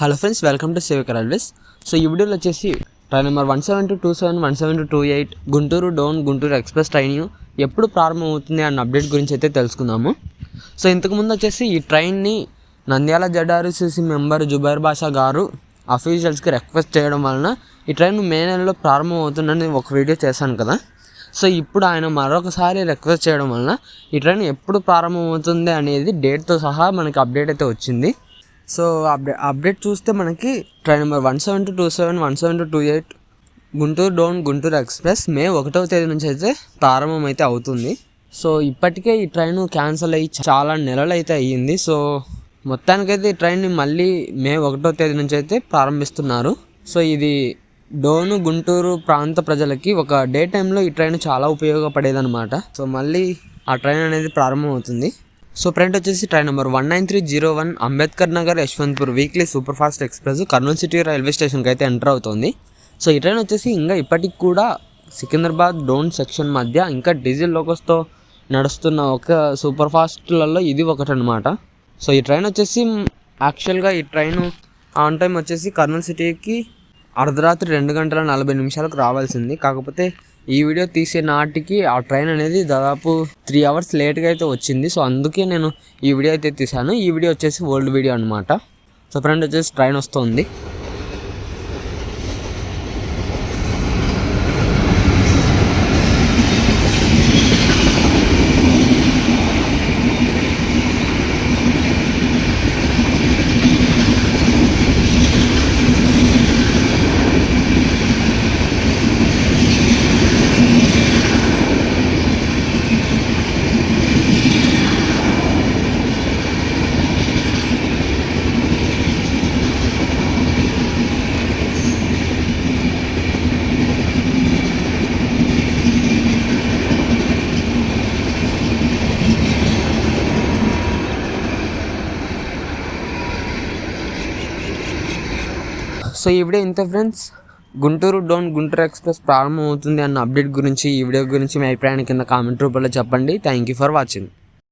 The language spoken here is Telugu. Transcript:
హలో ఫ్రెండ్స్ వెల్కమ్ టు సేవికర్ రైల్వేస్ సో ఈ వీడియోలో వచ్చేసి train number one seven two two seven one seven two eight Guntur down Guntur express train ఎప్పుడు ప్రారంభమవుతుంది అన్న అప్డేట్ గురించి అయితే తెలుసుకుందాము. సో ఇంతకుముందు వచ్చేసి ఈ ట్రైన్ని నంద్యాల జడ్ఆర్సీసీ మెంబర్ జుబైర్ బాషా గారు అఫీషియల్స్కి రిక్వెస్ట్ చేయడం వలన ఈ ట్రైన్ మే నెలలో ప్రారంభం అవుతుందని ఒక వీడియో చేశాను కదా. సో ఇప్పుడు ఆయన మరొకసారి రిక్వెస్ట్ చేయడం వలన ఈ ట్రైన్ ఎప్పుడు ప్రారంభమవుతుంది అనేది డేట్తో సహా మనకి అప్డేట్ అయితే వచ్చింది. సో అప్డేట్ అప్డేట్ చూస్తే మనకి train number one seven two two seven one seven two eight Guntur down Guntur express May ఒకటవ తేదీ నుంచి అయితే ప్రారంభం అయితే అవుతుంది. సో ఇప్పటికే ఈ ట్రైన్ క్యాన్సిల్ అయ్యి చాలా నెలలు అయితే అయ్యింది. సో మొత్తానికైతే ఈ ట్రైన్ని మళ్ళీ మే ఒకటో తేదీ నుంచి అయితే ప్రారంభిస్తున్నారు. సో ఇది డోను గుంటూరు ప్రాంత ప్రజలకి ఒక డే టైంలో ఈ ట్రైన్ చాలా ఉపయోగపడేదన్నమాట. సో మళ్ళీ ఆ ట్రైన్ అనేది ప్రారంభం అవుతుంది సో ఫ్రెండ్ వచ్చేసి train number one nine three zero one Ambedkar Nagar Yesvantpur weekly super fast express Kurnool city railway స్టేషన్కి అయితే ఎంటర్ అవుతుంది. సో ఈ ట్రైన్ వచ్చేసి ఇంకా ఇప్పటికి కూడా సికింద్రాబాద్ డోన్ సెక్షన్ మధ్య ఇంకా డీజిల్ లోకస్తో నడుస్తున్న ఒక సూపర్ ఫాస్ట్లలో ఇది ఒకటి అనమాట సో ఈ ట్రైన్ వచ్చేసి యాక్చువల్గా ఈ ట్రైన్ ఆన్ టైం వచ్చేసి కర్నూలు సిటీకి అర్ధరాత్రి రెండు గంటల నలభై నిమిషాలకు రావాల్సింది. కాకపోతే ఈ వీడియో తీసే నాటికి ఆ ట్రైన్ అనేది దాదాపు త్రీ అవర్స్ లేట్గా అయితే వచ్చింది. సో అందుకే నేను ఈ వీడియో అయితే తీశాను. ఈ వీడియో వచ్చేసి ఓల్డ్ వీడియో అనమాట సో ఫ్రెండ్ వచ్చేసి ట్రైన్ వస్తుంది. సో ఈ వీడియో ఇంత friends. Guntur down Guntur express ప్రారంభమవుతుంది అన్న అప్డేట్ గురించి ఈ వీడియో గురించి మీ అభిప్రాయాన్ని కింద కామెంట్ రూపంలో చెప్పండి. Thank you for watching